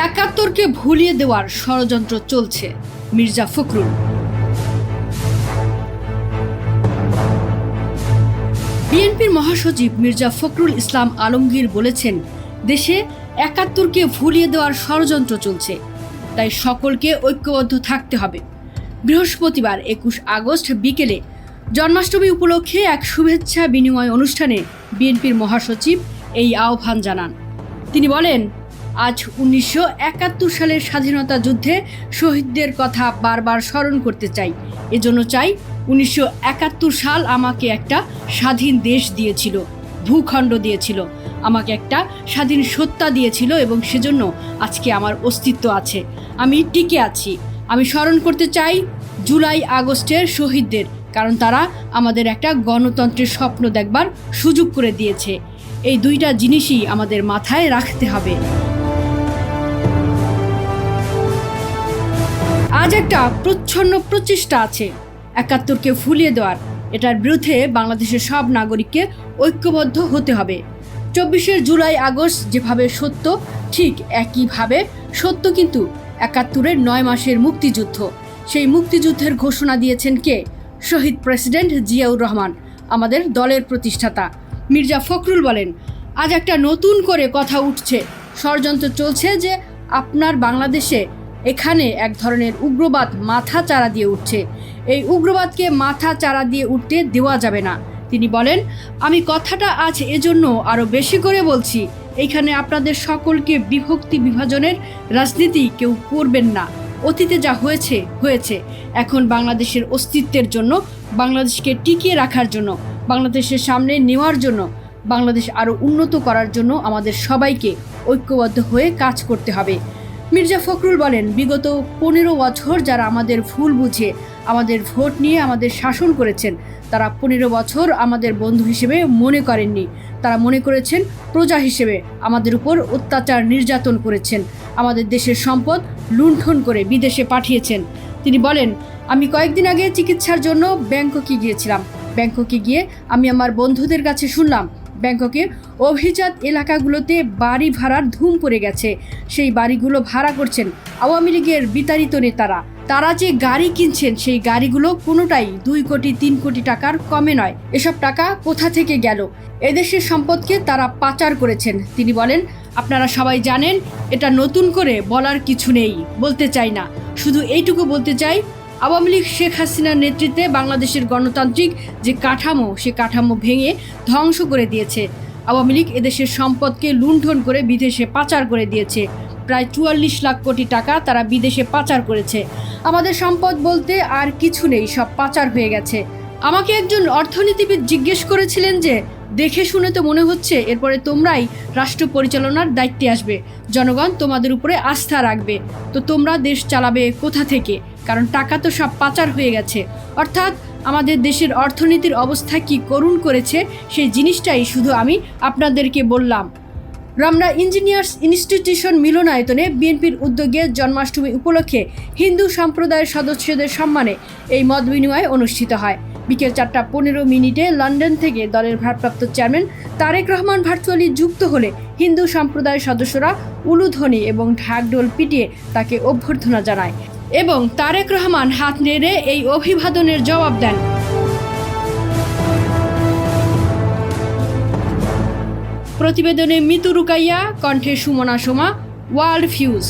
একাত্তরকে ভুলিয়ে দেওয়ার ষড়যন্ত্র চলছে মির্জা ফখরুল। বিএনপির মহাসচিব মির্জা ফখরুল ইসলাম আলমগীর বলেছেন, দেশে একাত্তরকে ভুলিয়ে দেওয়ার ষড়যন্ত্র চলছে, তাই সকলকে ঐক্যবদ্ধ থাকতে হবে। বৃহস্পতিবার একুশ আগস্ট বিকেলে জন্মাষ্টমী উপলক্ষে এক শুভেচ্ছা বিনিময় অনুষ্ঠানে বিএনপির মহাসচিব এই আহ্বান জানান। তিনি বলেন আজ উনিশশো একাত্তর সালের স্বাধীনতা যুদ্ধে শহীদদের কথা বারবার স্মরণ করতে চাই। এজন্য চাই উনিশশো একাত্তর সাল আমাকে একটা স্বাধীন দেশ দিয়েছিল, ভূখণ্ড দিয়েছিল। আমাকে একটা স্বাধীন সত্তা দিয়েছিল এবং সেজন্য আজকে আমার অস্তিত্ব আছে। আমি টিকে আছি। আমি স্মরণ করতে চাই জুলাই আগস্টের শহীদদের, কারণ তারা আমাদের একটা গণতন্ত্রের স্বপ্ন দেখবার সুযোগ করে দিয়েছে। এই দুইটা জিনিসই আমাদের মাথায় রাখতে হবে। আজ একটা প্রচ্ছন্ন প্রচেষ্টা আছে। একাত্তরকে ফুলিয়ে দেওয়ার। এটার বিরুদ্ধে বাংলাদেশের সব নাগরিককে ঐক্যবদ্ধ হতে হবে। চব্বিশে জুলাই আগস্ট যেভাবে সত্য, ঠিক একইভাবে সত্য কিন্তু একাত্তরের নয় মাসের মুক্তিযুদ্ধ। সেই মুক্তিযুদ্ধের ঘোষণা দিয়েছেন কে? শহীদ প্রেসিডেন্ট জিয়াউর রহমান, আমাদের দলের প্রতিষ্ঠাতা। মির্জা ফখরুল বলেন, আজ একটা নতুন করে কথা উঠছে। ষড়যন্ত্র চলছে যে আপনার বাংলাদেশে এখানে এক ধরনের উগ্রবাদ মাথা চারা দিয়ে উঠছে। এই উগ্রবাদকে মাথা চারা দিয়ে উঠতে দেওয়া যাবে না। তিনি বলেন, আমি কথাটা আজ এজন্য আরও বেশি করে বলছি এইখানে আপনাদের সকলকে বিভক্তি বিভাজনের রাজনীতি কেউ করবেন না। অতীতে যা হয়েছে হয়েছে। এখন বাংলাদেশের অস্তিত্বের জন্য, বাংলাদেশকে টিকিয়ে রাখার জন্য, বাংলাদেশের সামনে নেওয়ার জন্য, বাংলাদেশ আরও উন্নত করার জন্য আমাদের সবাইকে ঐক্যবদ্ধ হয়ে কাজ করতে হবে। মির্জা ফখরুল বলেন, বিগত পনেরো বছর যারা আমাদের ভুল বুঝে, আমাদের ভোট নিয়ে আমাদের শাসন করেছেন, তারা পনেরো বছর আমাদের বন্ধু হিসেবে মনে করেননি। তারা মনে করেছেন প্রজা হিসেবে আমাদের উপর অত্যাচার নির্যাতন করেছেন, আমাদের দেশের সম্পদ লুণ্ঠন করে বিদেশে পাঠিয়েছেন। তিনি বলেন, আমি কয়েকদিন আগে চিকিৎসার জন্য ব্যাংককে গিয়েছিলাম। ব্যাংককে গিয়ে আমি আমার বন্ধুদের কাছে শুনলাম ব্যাংককে, অভিজাত এলাকাগুলোতে বাড়ি ভাড়ার ধুম পড়ে গেছে। সেই বাড়িগুলো ভাড়া করছেন আওয়ামী লীগের বিতাড়িত নেতারা। তারা যে গাড়ি কিনছেন, সেই গাড়িগুলো কোনোটাই দুই কোটি, তিন কোটি টাকার কমে নয়। এসব টাকা কোথা থেকে গেল? এদেশের সম্পদকে তারা পাচার করেছেন। তিনি বলেন, আপনারা সবাই জানেন, এটা নতুন করে বলার কিছু নেই, বলতে চাই না। শুধু এইটুকু বলতে চাই আওয়ামী লীগ শেখ হাসিনার নেতৃত্বে বাংলাদেশের গণতান্ত্রিক যে কাঠামো, সে কাঠামো ভেঙে ধ্বংস করে দিয়েছে। আওয়ামী লীগ এদেশের সম্পদকে লুণ্ঠন করে বিদেশে পাচার করে দিয়েছে। প্রায় চুয়াল্লিশ লাখ কোটি টাকা তারা বিদেশে পাচার করেছে। আমাদের সম্পদ বলতে আর কিছু নেই, সব পাচার হয়ে গেছে। আমাকে একজন অর্থনীতিবিদ জিজ্ঞেস করেছিলেন যে, দেখে শুনে তো মনে হচ্ছে, এরপরে তোমরাই রাষ্ট্র পরিচালনার দায়িত্বে আসবে। জনগণ তোমাদের উপরে আস্থা রাখবে। তো তোমরা দেশ চালাবে কোথা থেকে? কারণ টাকা তো সব পাচার হয়ে গেছে। অর্থাৎ আমাদের দেশের অর্থনীতির অবস্থা কি করুণ করেছে, সেই জিনিসটাই শুধু আমি আপনাদেরকে বললাম। রমনা ইঞ্জিনিয়ার্স ইনস্টিটিউশন মিলনায়তনে বিএনপির উদ্যোগে জন্মাষ্টমী উপলক্ষে হিন্দু সম্প্রদায়ের সদস্যদের সম্মানে এই মত বিনিময় অনুষ্ঠিত হয়। বিকেল চারটা পনেরো মিনিটে লন্ডন থেকে দলের ভারপ্রাপ্ত চেয়ারম্যান তারেক রহমান ভার্চুয়ালি যুক্ত হলে হিন্দু সম্প্রদায়ের সদস্যরা উলুধ্বনি এবং ঢাকঢোল পিটিয়ে তাকে অভ্যর্থনা জানায়। এবং তারেক রহমান হাত নেড়ে এই অভিবাদনের জবাব দেন। প্রতিবেদনে মিতু রুকাইয়া, কণ্ঠে সুমনা সোমা, ওয়ার্ল্ড ফিউজ